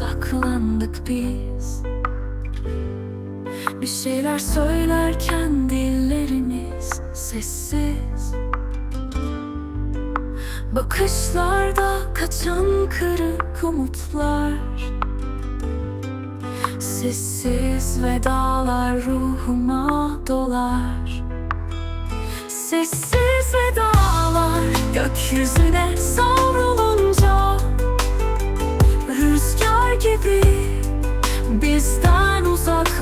uzaklandık biz. Bir şeyler söylerken dillerimiz sessiz. Bakışlarda kaçan kırık umutlar. Sessiz vedalar ruhuma dolar. Sessiz vedalar gökyüzüne savrulunca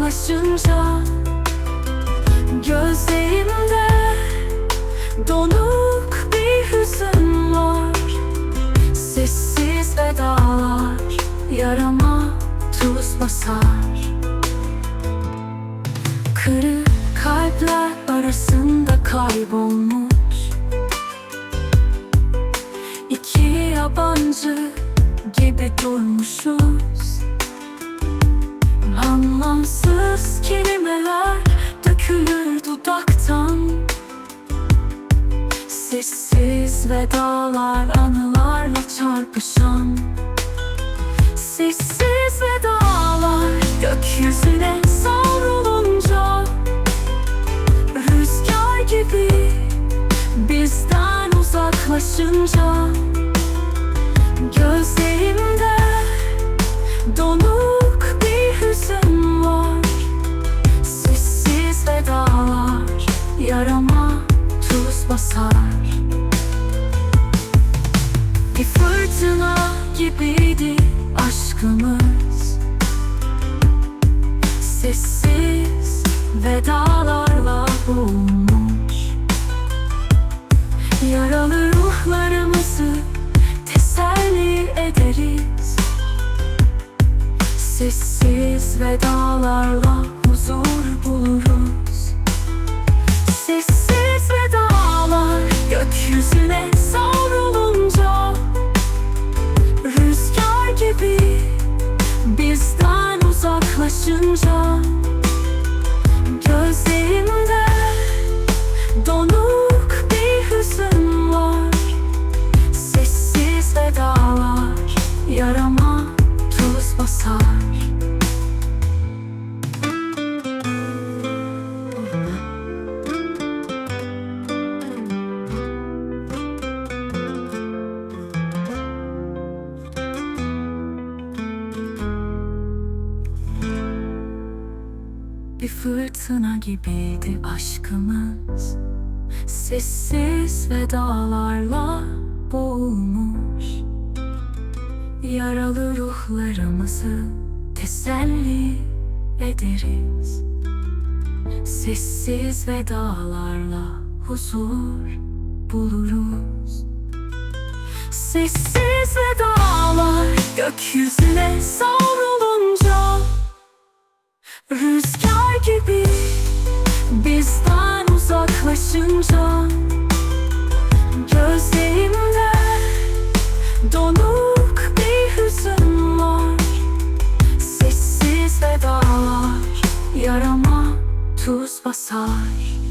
uzaklaşınca Gözlerimde donuk bir hüzün var. Sessiz vedalar yarama tuz basar. Kırık kalpler arasında kaybolmuş. İki yabancı gibi durmuşuz Anlamsız kelimeler dökülür dudaktan. Sessiz vedalar anılarla çarpışan. Sessiz vedalar gökyüzüne savrulunca. Rüzgar gibi bizden uzaklaşınca. Gözlerimde tuz basar. Bir fırtına gibiydi aşkımız. Sessiz vedalarla boğulmuş. Yaralı ruhlarımızı teselli ederiz. Sessiz vedalarla huzur buluruz. Sessiz uzaklaşınca Gözlerimde donuk Bir fırtına gibiydi aşkımız. Sessiz vedalarla boğulmuş. Yaralı ruhlarımızı teselli ederiz. Sessiz vedalarla huzur buluruz. Sessiz vedalar gökyüzüne savrulunca Gözlerimde donuk bir hüzün var. Sessiz vedalar yarama tuz basar